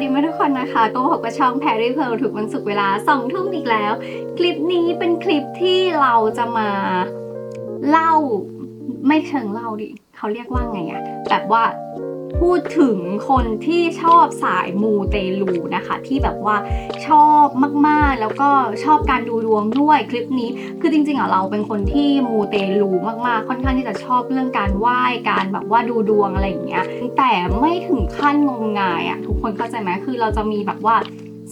ดีไหมทุกคนนะคะ ก็พบกับช่องแพรรี่เพลถูกวันศุกร์เวลาสองทุ่มอีกแล้ว คลิปนี้เป็นคลิปที่เราจะมาเล่าไม่เชิงเล่าดิเขาเรียกว่าไงอะแบบว่า พูดถึงคนที่ชอบสายมูเตลูนะคะ ที่แบบว่าชอบมากๆ แล้วก็ชอบการดูดวงด้วยคลิปนี้ คือจริงๆอะเราเป็นคนที่มูเตลูมากๆ ค่อนข้างที่จะชอบเรื่องการไหว้การแบบว่าดูดวงอะไรอย่างเงี้ยแต่ไม่ถึงขั้นงมงายอะทุกคนเข้าใจไหมคือเราจะมีแบบว่า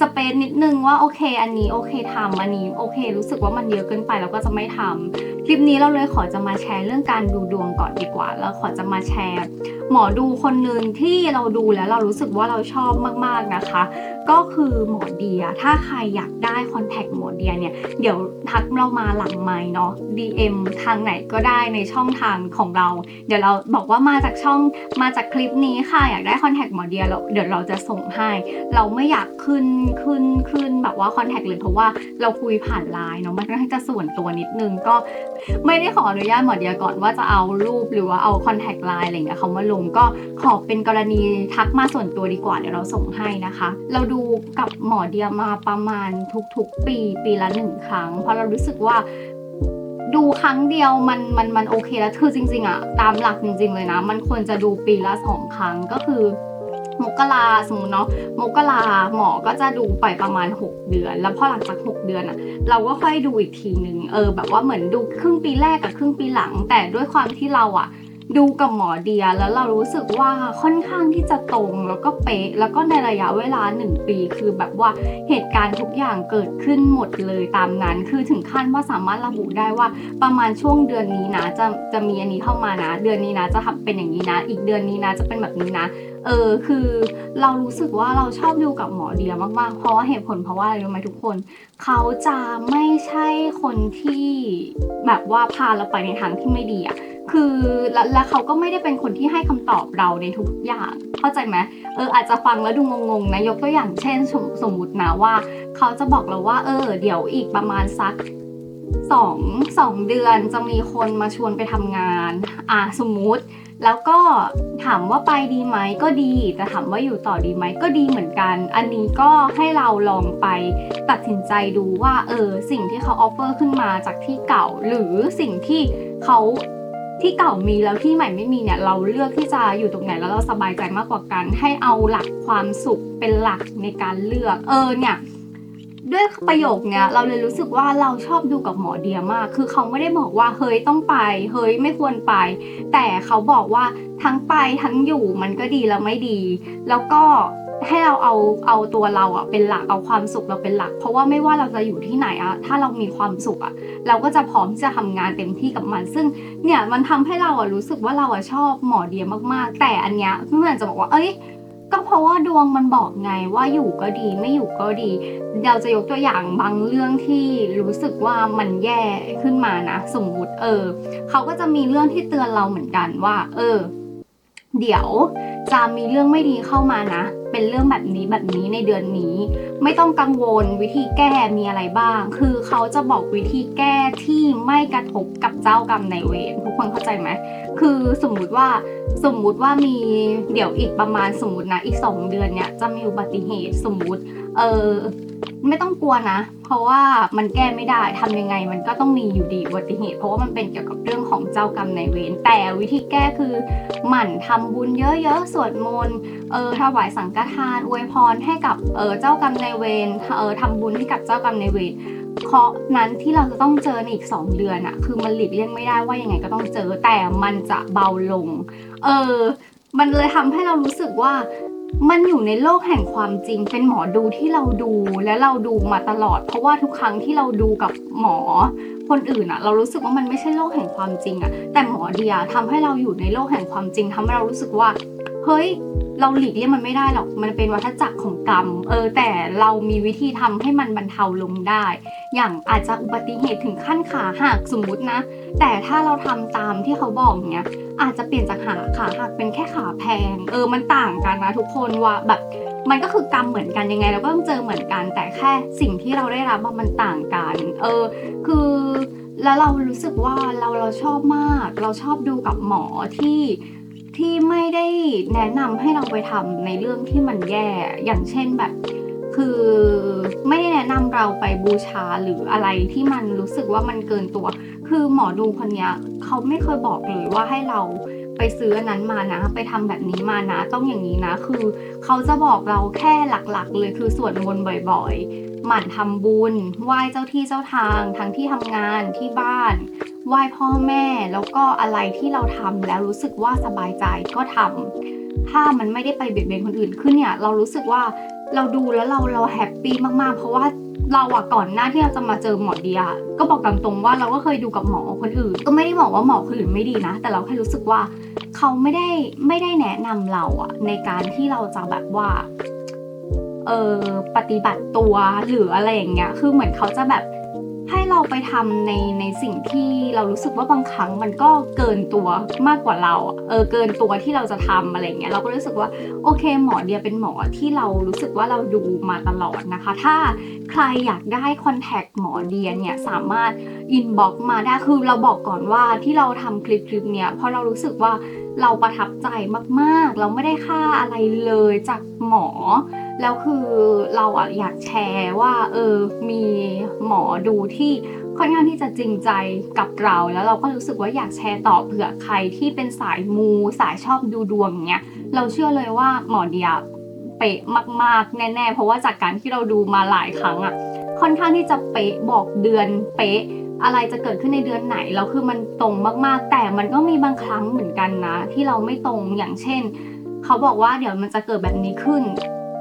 สเปซนิดนึงว่าโอเค อันนี้โอเคทำอันนี้โอเค รู้สึกว่ามันเยอะเกินไปเราก็จะไม่ทำ คลิปนี้เราเลยขอจะมาแชร์เรื่องการดูดวงก่อนดีกว่า แล้วขอจะมาแชร์หมอดูคนหนึ่งที่เราดูแล้วเรารู้สึกว่าเราชอบมากๆนะคะ ก็คือหมอเดีย ถ้าใครอยากได้คอนแทคหมอเดียเนี่ย เดี๋ยวทักเรามาหลังไมค์เนาะ DM ทางไหนก็ได้ในช่องทางของเรา เดี๋ยวเราบอกว่ามาจากช่องมาจากคลิปนี้ค่ะ อยากได้คอนแทคหมอเดียเราเดี๋ยวเราจะส่งให้ เราไม่อยากขึ้นขึ้นขึ้นแบบว่าคอนแทคเลยเพราะว่าเราคุยผ่านไลน์เนาะมันก็จะส่วนตัวนิดนึงก็ไม่ได้ขออนุญาตหมอเดียก่อนว่าจะเอารูปหรือว่าเอาคอนแทคไลน์อะไรอย่างเงี้ยเขามาลงก็ขอเป็นกรณีทักมาส่วนตัวดีกว่าเดี๋ยวเราส่งให้นะคะ เราดูกับหมอเดียมาประมาณทุกๆ ปีปีละหนึ่งครั้ง เพราะเรารู้สึกว่าดูครั้งเดียวมันมันมันโอเคแล้วคือจริง ๆอะตามหลักจริง ๆ เลยนะ มันควรจะดูปีละสองครั้งก็คือ มกราสมมติเนาะมกราหมอก็จะดูไปประมาณ 6 เดือน แล้วพอหลังจาก 6 เดือนอะเราก็ค่อยดูอีกทีหนึ่งเออ แบบว่าเหมือนดูครึ่งปีแรกกับครึ่งปีหลัง แต่ด้วยความที่เราอะดูกับหมอเดียแล้วเรารู้สึกว่าค่อนข้างที่จะตรงแล้วก็เป๊ะ แล้วก็ในระยะเวลา 1 ปี คือแบบว่าเหตุการณ์ทุกอย่างเกิดขึ้นหมดเลยตามนั้น คือถึงขั้นว่าสามารถระบุได้ว่า ประมาณช่วงเดือนนี้นะจะจะมีอันนี้เข้ามานะ เดือนนี้นะจะทำเป็นอย่างนี้นะ อีกเดือนนี้นะจะเป็นแบบนี้นะ เออคือเรารู้สึกว่าเราชอบดูกับหมอเดียมากๆ เพราะว่าเหตุผลเพราะว่าอะไรรู้ไหมทุกคน เขาจะไม่ใช่คนที่แบบว่าพาเราไปในทางที่ไม่ดีอะคือแล้วแล้วเขาก็ไม่ได้เป็นคนที่ให้คำตอบเราในทุกอย่าง เข้าใจไหมเอออาจจะฟังแล้วดูงงๆนะยกตัวอย่างเช่นสมสมมตินะว่า เขาจะบอกเราว่า เออ เดี๋ยวอีกประมาณสักสองสองเดือนจะมีคนมาชวนไปทำงาน อะสมมุติ แล้วก็ถามว่าไปดีไหมก็ดี แต่ถามว่าอยู่ต่อดีไหมก็ดีเหมือนกัน อันนี้ก็ให้เราลองไปตัดสินใจดูว่าเออสิ่งที่เขาออฟเฟอร์ขึ้นมาจากที่เก่า หรือสิ่งที่เขาที่เก่ามีแล้วที่ใหม่ไม่มีเนี่ยเราเลือกที่จะอยู่ตรงไหนแล้วเราสบายใจมากกว่ากัน ให้เอาหลักความสุขเป็นหลักในการเลือกเออเนี่ย ด้วยประโยคเนี้ยเราเลยรู้สึกว่าเราชอบดูกับหมอเดียมาก คือเขาไม่ได้บอกว่าเฮ้ยต้องไป เฮ้ยไม่ควรไป แต่เขาบอกว่าทั้งไปทั้งอยู่มันก็ดีแล้วไม่ดี แล้วก็ให้เราเอาเอาตัวเราอะเป็นหลักเอาความสุขเราเป็นหลัก เพราะว่าไม่ว่าเราจะอยู่ที่ไหนอะถ้าเรามีความสุขอะเราก็จะพร้อมที่จะทำงานเต็มที่กับมัน ซึ่งเนี่ยมันทำให้เราอะรู้สึกว่าเราอะชอบหมอเดียมากๆ แต่อันเนี้ยเพื่อนจะบอกว่าเอ้ย ก็เพราะว่าดวงมันบอกไงว่าอยู่ก็ดีไม่อยู่ก็ดี เราจะยกตัวอย่างบางเรื่องที่รู้สึกว่ามันแย่ขึ้นมานะสมมุติเออเขาก็จะมีเรื่องที่เตือนเราเหมือนกันว่า เออ เดี๋ยวจะมีเรื่องไม่ดีเข้ามานะ เป็นเรื่องแบบนี้แบบนี้ในเดือนนี้ ไม่ต้องกังวลวิธีแก้มีอะไรบ้าง คือเขาจะบอกวิธีแก้ที่ไม่กระทบกับเจ้ากรรมในเวรทุกคนเข้าใจไหมคือสมมุติว่าสมมุติว่ามีเดี๋ยวอีกประมาณสมมตินะอีก 2 เดือนเนี่ยจะมีอุบัติเหตุสมมุติเออ ไม่ต้องกลัวนะ เพราะว่ามันแก้ไม่ได้ทำยังไง มันก็ต้องมีอยู่ดีอุบัติเหตุ เพราะว่ามันเป็นเกี่ยวกับเรื่องของเจ้ากรรมนายเวรแต่วิธีแก้คือหมั่นทำบุญเยอะๆสวดมนต์เออถวายสังฆทานอวยพรให้กับเออเจ้ากรรมนายเวรเออทำบุญให้กับเจ้ากรรมนายเวรเคราะนั้นที่เราจะต้องเจอในอีก 2 เดือนอะคือมันหลีกเลี่ยงไม่ได้ว่ายังไงก็ต้องเจอแต่มันจะเบาลง เออ มันเลยทำให้เรารู้สึกว่า มันอยู่ในโลกแห่งความจริง เป็นหมอดูที่เราดูและเราดูมาตลอด เพราะว่าทุกครั้งที่เราดูกับหมอคนอื่นอะเรารู้สึกว่ามันไม่ใช่โลกแห่งความจริงอะแต่หมอเดียทำให้เราอยู่ในโลกแห่งความจริงทำให้เรารู้สึกว่า เฮ้ย เราหลีกเลี่ยงมันไม่ได้หรอกมันเป็นวัฏจักรของกรรม เออ แต่เรามีวิธีทำให้มันบรรเทาลงได้ อย่างอาจจะอุบัติเหตุถึงขั้นขาหักสมมุตินะ แต่ถ้าเราทำตามที่เขาบอกเนี้ยอาจจะเปลี่ยนจากขาขาหักเป็นแค่ขาแพง เออ มันต่างกันนะทุกคนว่าแบบมันก็คือกรรมเหมือนกันยังไงเราก็ต้องเจอเหมือนกัน แต่แค่สิ่งที่เราได้รับมันต่างกัน เออ คือแล้วเรารู้สึกว่าเราเราชอบมาก เราชอบดูกับหมอที่ ที่ไม่ได้แนะนำให้เราไปทำในเรื่องที่มันแย่ อย่างเช่นแบบ คือไม่ได้แนะนำเราไปบูชาหรืออะไรที่มันรู้สึกว่ามันเกินตัว คือหมอดูคนนี้เขาไม่เคยบอกเลยว่าให้เราไปซื้ออันนั้นมานะ ไปทำแบบนี้มานะ ต้องอย่างนี้นะ คือเขาจะบอกเราแค่หลักๆ เลยคือสวดมนต์บ่อยๆ หมั่นทำบุญ ไหว้เจ้าที่เจ้าทาง ทั้งที่ทำงานที่บ้าน ไหว้พ่อแม่ แล้วก็อะไรที่เราทำแล้วรู้สึกว่าสบายใจก็ทำถ้ามันไม่ได้ไปเบียดเบียนคนอื่นขึ้นเนี่ย เรารู้สึกว่าเราดูแล้วเราเราแฮปปี้มากๆ เพราะว่าเราอะก่อนหน้าที่เราจะมาเจอหมอเดียก็บอกตามตรงว่าเราก็เคยดูกับหมอคนอื่น ก็ไม่ได้บอกว่าหมอคนอื่นไม่ดีนะ แต่เราแค่รู้สึกว่าเขาไม่ได้ไม่ได้แนะนำเราอะในการที่เราจะแบบว่าเออปฏิบัติตัวหรืออะไรอย่างเงี้ย คือเหมือนเขาจะแบบ ให้เราไปทำในในสิ่งที่เรารู้สึกว่าบางครั้งมันก็เกินตัวมากกว่าเราเออเกินตัวที่เราจะทำอะไรเงี้ยเราก็รู้สึกว่าโอเค หมอเดียเป็นหมอที่เรารู้สึกว่าเราดูมาตลอดนะคะ ถ้าใครอยากได้คอนแทคหมอเดียเนี่ยสามารถอินบ็อกมาได้คือเราบอกก่อนว่าที่เราทำคลิปคลิปเนี้ยเพราะเรารู้สึกว่า เราประทับใจมากๆ เราไม่ได้ค่าอะไรเลยจากหมอ แล้วคือเราอะอยากแชร์ว่า เออ มีหมอดูที่ค่อนข้างที่จะจริงใจกับเรา แล้วเราก็รู้สึกว่าอยากแชร์ต่อเผื่อใครที่เป็นสายมูสายชอบดูดวงเนี้ย เราเชื่อเลยว่าหมอเดียเป๊ะมากๆ แน่ๆ เพราะว่าจากการที่เราดูมาหลายครั้งอะค่อนข้างที่จะเป๊ะบอกเดือนเป๊ะ อะไรจะเกิดขึ้นในเดือนไหนแล้วคือมันตรงมากๆ แต่มันก็มีบางครั้งเหมือนกันนะ ที่เราไม่ตรงอย่างเช่น เขาบอกว่าเดี๋ยวมันจะเกิดแบบนี้ขึ้น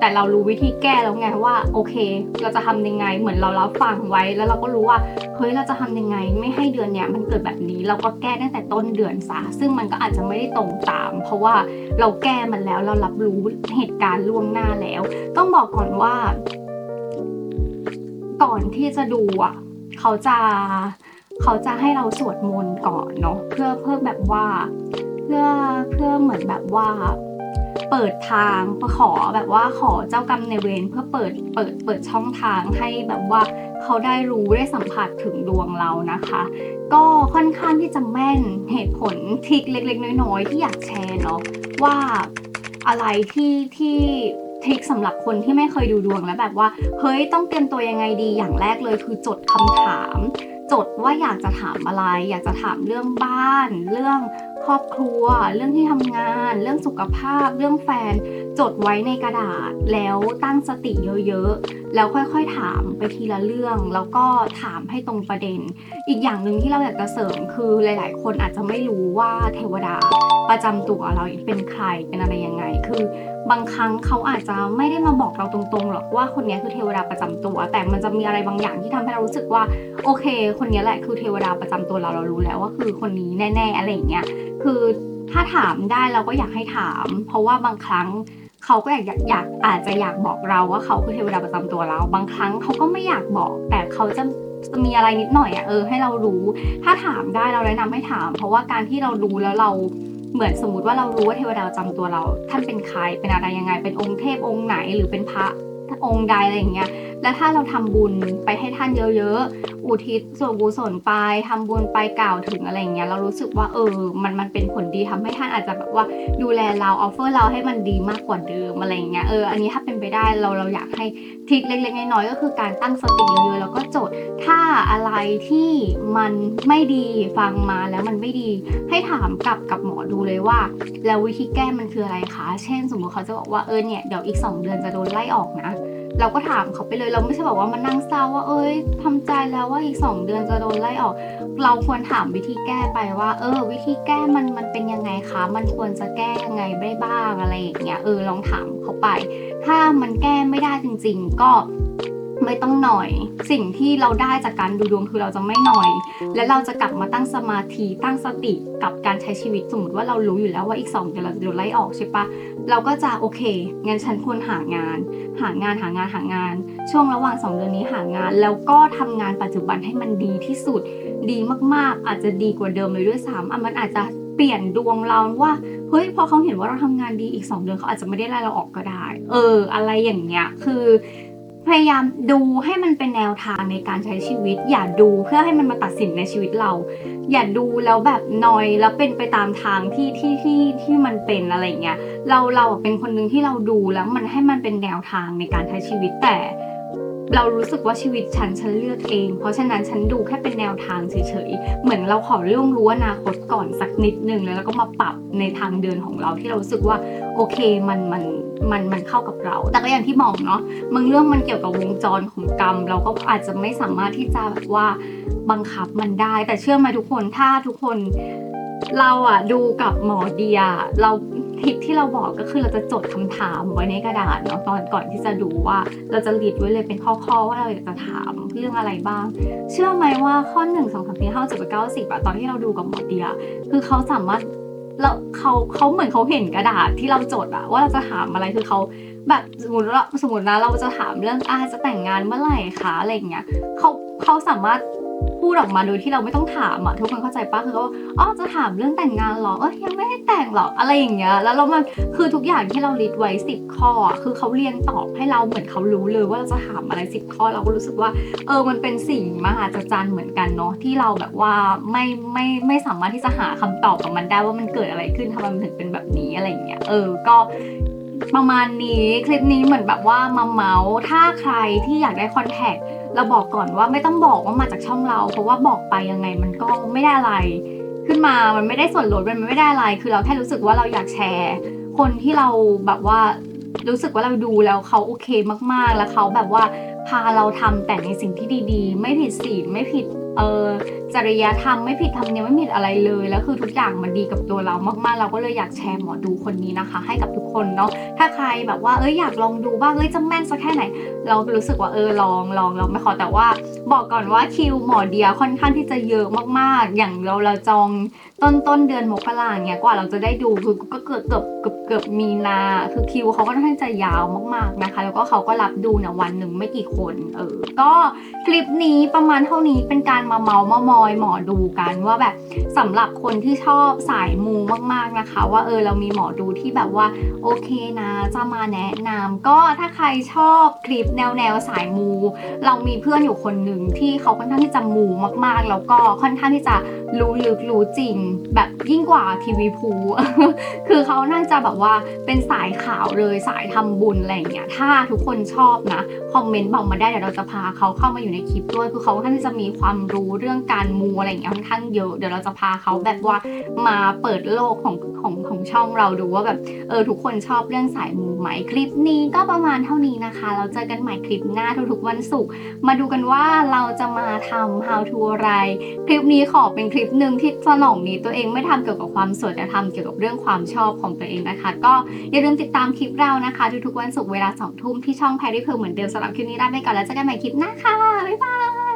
แต่เรารู้วิธีแก้แล้วไงว่าโอเค เราจะทำยังไงเหมือนเรารับฟังไว้ แล้วเราก็รู้ว่าเฮ้ยเราจะทำยังไงไม่ให้เดือนเนี้ยมันเกิดแบบนี้เราก็แก้ตั้งแต่ต้นเดือนซะซึ่งมันก็อาจจะไม่ได้ตรงตาม เพราะว่าเราแก้มันแล้วเรารับรู้เหตุการณ์ล่วงหน้าแล้ว ต้องบอกก่อนว่า ก่อนที่จะดูอะ เขาจะเขาจะให้เราสวดมนต์ก่อนเนาะเพื่อเพื่อแบบว่า เพื่อเพื่อเหมือนแบบว่า เปิดทางขอแบบว่าขอเจ้ากรรมในเวรเพื่อเปิดเปิดเปิดช่องทางให้แบบว่าเขาได้รู้ได้สัมผัสถึงดวงเรานะคะ ก็ค่อนข้างที่จะแม่นเหตุผลทิกเล็ก ๆ น้อยๆที่อยากแชร์เนาะว่าอะไรที่ที่ ทริคสำหรับคนที่ไม่เคยดูดวงแล้วแบบว่า เฮ้ยต้องเตรียมตัวยังไงดีอย่างแรกเลยคือจดคำถาม จดว่าอยากจะถามอะไร อยากจะถามเรื่องบ้าน เรื่องครอบครัว เรื่องที่ทำงาน เรื่องสุขภาพ เรื่องแฟน จดไว้ในกระดาษแล้วตั้งสติเยอะๆ แล้วค่อยๆถามไปทีละเรื่อง แล้วก็ถามให้ตรงประเด็น อีกอย่างหนึ่งที่เราอยากจะเสริมคือหลาย ๆ คนอาจจะไม่รู้ว่าเทวดาประจำตัวเราเป็นใครเป็นอะไรยังไง คือบางครั้งเขาอาจจะไม่ได้มาบอกเราตรงๆหรอกว่าคนนี้คือเทวดาประจำตัว แต่มันจะมีอะไรบางอย่างที่ทำให้เรารู้สึกว่าโอเค คนนี้แหละคือเทวดาประจำตัวเราเรารู้แล้วว่าคือคนนี้แน่ ๆ อะไรอย่างเงี้ยคือถ้าถามได้เราก็อยากให้ถาม เพราะว่าบางครั้ง เขาก็อยากอยากอาจจะอยากบอกเราว่าเขาคือเทวดาประจำตัวเรา บางครั้งเขาก็ไม่อยากบอก แต่เขาจะจะมีอะไรนิดหน่อยอะเออให้เรารู้ ถ้าถามได้เราแนะนำให้ถาม เพราะว่าการที่เรารู้แล้วเราเหมือนสมมติว่าเรารู้ว่าเทวดาประจำตัวเรา ท่านเป็นใครเป็นอะไรยังไง เป็นองค์เทพองค์ไหนหรือเป็นพระองค์ใดอะไรอย่างเงี้ย แล้วถ้าเราทำบุญไปให้ท่านเยอะๆ อุทิศส่วนกุศลไปทำบุญไปกล่าวถึงอะไรเงี้ยเรารู้สึกว่าเออ มันมันเป็นผลดีทำให้ท่านอาจจะแบบว่าดูแลเราออฟเฟอร์เราให้มันดีมากกว่าเดิมอะไรเงี้ยเอออันนี้ถ้าเป็นไปได้เราเราอยากให้ทริคเล็กๆน้อยๆก็คือการตั้งสติเยอะๆแล้วก็จดถ้าอะไรที่มันไม่ดีฟังมาแล้วมันไม่ดีให้ถามกลับกับหมอดูเลยว่า แล้ววิธีแก้มันคืออะไรคะ เช่น สมมติเขาจะบอกว่าเออเนี่ยเดี๋ยวอีก 2 เดือนจะโดนไล่ออกนะ เราก็ถามเขาไปเลยเราไม่ใช่บอกว่ามานั่งเศร้าว่า เอ้ยทำใจแล้วว่าอีก 2 เดือนจะโดนไล่ออก เราควรถามวิธีแก้ไปว่า เออ วิธีแก้มันมันเป็นยังไงคะมันควรจะแก้ยังไงได้บ้างอะไรอย่างเงี้ยเออลองถามเขาไป ถ้ามันแก้ไม่ได้จริง ๆ ก็ไม่ต้องหน่อย สิ่งที่เราได้จากการดูดวงคือเราจะไม่หน่อย และเราจะกลับมาตั้งสมาธิตั้งสติกับการใช้ชีวิตสมมติว่าเรารู้อยู่แล้วว่าอีก2เดือนเราจะโดนไล่ออกใช่ปะ เราก็จะโอเคงั้นฉันควรหางาน หางานหางานหางาน ช่วงระหว่าง2เดือนนี้หางาน แล้วก็ทำงานปัจจุบันให้มันดีที่สุด ดีมากๆ อาจจะดีกว่าเดิมเลยด้วยซ้ำอะมันอาจจะเปลี่ยนดวงเราว่าเฮ้ยพอเขาเห็นว่าเราทำงานดีอีก 2 เดือนเขาอาจจะไม่ได้ไล่เราออกก็ได้ เออ อะไรอย่างเงี้ยคือพยายามดูให้มันเป็นแนวทางในการใช้ชีวิต อย่าดูเพื่อให้มันมาตัดสินในชีวิตเรา อย่าดูแล้วแบบนอยแล้วเป็นไปตามทางที่ที่ที่ที่มันเป็นอะไรเงี้ยเราเราเป็นคนหนึ่งที่เราดูแล้วมันให้มันเป็นแนวทางในการใช้ชีวิตแต่ เรารู้สึกว่าชีวิตฉันฉันเลือกเอง เพราะฉะนั้นฉันดูแค่เป็นแนวทางเฉยๆเหมือนเราขอเรื่องรู้อนาคตก่อนสักนิดหนึ่งแล้วเราก็มาปรับในทางเดินของเราที่เรารู้สึกว่าโอเคมันมัน มันมันเข้ากับเรา แต่ก็อย่างที่บอกเนาะบางเรื่องมันเกี่ยวกับวงจรของกรรม เราก็อาจจะไม่สามารถที่จะแบบว่าบังคับมันได้ แต่เชื่อไหมทุกคนถ้าทุกคนเราอะดูกับหมอเดีย เราทิปที่เราบอกก็คือเราจะจดคำถามไว้ในกระดาษเนาะตอนก่อนที่จะดูว่าเราจะรีดไว้เลยเป็นข้อๆว่าเราอยากจะถามเรื่องอะไรบ้าง เชื่อไหมว่าข้อหนึ่งสองสามสี่ห้าเจ็ดแปดเก้าสิบอะตอนที่เราดูกับหมอเดีย คือเขาสามารถ แล้วเขาเขาเหมือนเขาเห็นกระดาษที่เราจดอะว่าเราจะถามอะไรคือเขาแบบสมมติเราสมมตินะเราจะถามเรื่องอาจะแต่งงานเมื่อไหร่คะอะไรอย่างเงี้ยเขาเขาสามารถ พูดออกมาโดยที่เราไม่ต้องถามอะทุกคนเข้าใจปะคือเขาว่าอ๋อจะถามเรื่องแต่งงานหรอเออยังไม่ได้แต่งหรออะไรอย่างเงี้ยแล้วเรามันคือทุกอย่างที่เราลิสต์ไว้สิบข้ออะคือเขาเรียงตอบให้เราเหมือนเขารู้เลยว่าเราจะถามอะไรสิบข้อเราก็รู้สึกว่า เออมันเป็นสิ่งมหัศจรรย์เหมือนกันเนาะที่เราแบบว่าไม่ไม่ไม่สามารถที่จะหาคำตอบกับมันได้ว่ามันเกิดอะไรขึ้นทำไมมันถึงเป็นแบบนี้อะไรอย่างเงี้ยเออก็ประมาณนี้คลิปนี้เหมือนแบบว่ามาเมาส์ถ้าใครที่อยากได้คอนแทค เราบอกก่อนว่าไม่ต้องบอกว่ามาจากช่องเรา เพราะว่าบอกไปยังไงมันก็ไม่ได้อะไร ขึ้นมามันไม่ได้ส่วนลดมันไม่ได้อะไร คือเราแค่รู้สึกว่าเราอยากแชร์ คนที่เราแบบว่ารู้สึกว่าเราดูแล้วเขาโอเคมากๆ แล้วเขาแบบว่าพาเราทำแต่ในสิ่งที่ดีๆ ไม่ผิดศีลไม่ผิด เออจริยธรรมไม่ผิดธรรมเนียมไม่ผิดอะไรเลยแล้วคือทุกอย่างมันดีกับตัวเรามากๆ เราก็เลยอยากแชร์หมอดูคนนี้นะคะ ให้กับทุกคนเนาะถ้าใครแบบว่าเอ้ยอยากลองดูบ้างเอ้ยจะแม่นสักแค่ไหน เรารู้สึกว่าเออลองลองลองไม่ขอแต่ว่า บอกก่อนว่าคิวหมอเดียค่อนข้างที่จะเยอะมากๆ อย่างเราเราจองต้นต้นเดือนมกราเนี่ยกว่าเราจะได้ดูคือก็เกือบเกือบเกือบเกือบมีนา คือคิวเขาก็ค่อนข้างจะยาวมากๆนะคะ แล้วก็เขาก็รับดูเนี่ยวันหนึ่งไม่กี่คนเออก็คลิปนี้ประมาณเท่านี้เป็นการมาเมาส์มามอยหมอดูกันว่าแบบสำหรับคนที่ชอบสายมูมากๆนะคะ ว่าเออเรามีหมอดูที่แบบว่าโอเคนะจะมาแนะนำก็ถ้าใครชอบคลิปแนวแนวสายมู เรามีเพื่อนอยู่คนหนึ่งที่เขาค่อนข้างที่จะมูมากๆ แล้วก็ค่อนข้างที่จะ รู้ลึกรู้จริง แบบยิ่งกว่าทีวีพูคือเขาน่าจะแบบว่าเป็นสายข่าวเลยสายทำบุญอะไรอย่างเงี้ยถ้าทุกคนชอบนะคอมเมนต์บอกมาได้เดี๋ยวเราจะพาเขาเข้ามาอยู่ในคลิปด้วยคือเขาค่อนที่จะมีความรู้เรื่องการมูอะไรอย่างเงี้ยค่อนข้างเยอะเดี๋ยวเราจะพาเขาแบบว่ามาเปิดโลกของของของช่องเราดูว่าแบบเออทุกคนชอบเรื่องสายมูไหมคลิปนี้ก็ประมาณเท่านี้นะคะ เราเจอกันใหม่คลิปหน้าทุกๆวันศุกร์มาดูกันว่าเราจะมาทำ how to อะไร คลิปนี้ขอเป็นคลิปปหนึ่งที่สนองนี้ตัวเองไม่ทำเกี่ยวกับความสวยแต่ทำเกี่ยวกับเรื่องความชอบของตัวเองนะคะ ก็อย่าลืมติดตามคลิปเรานะคะ ทุกๆวันศุกร์เวลาสองทุ่มที่ช่องแพรรี่เพลเหมือนเดิมสำหรับคลิปนี้ลาไปก่อนแล้วเจอกันใหม่คลิปหน้าค่ะบ๊ายบาย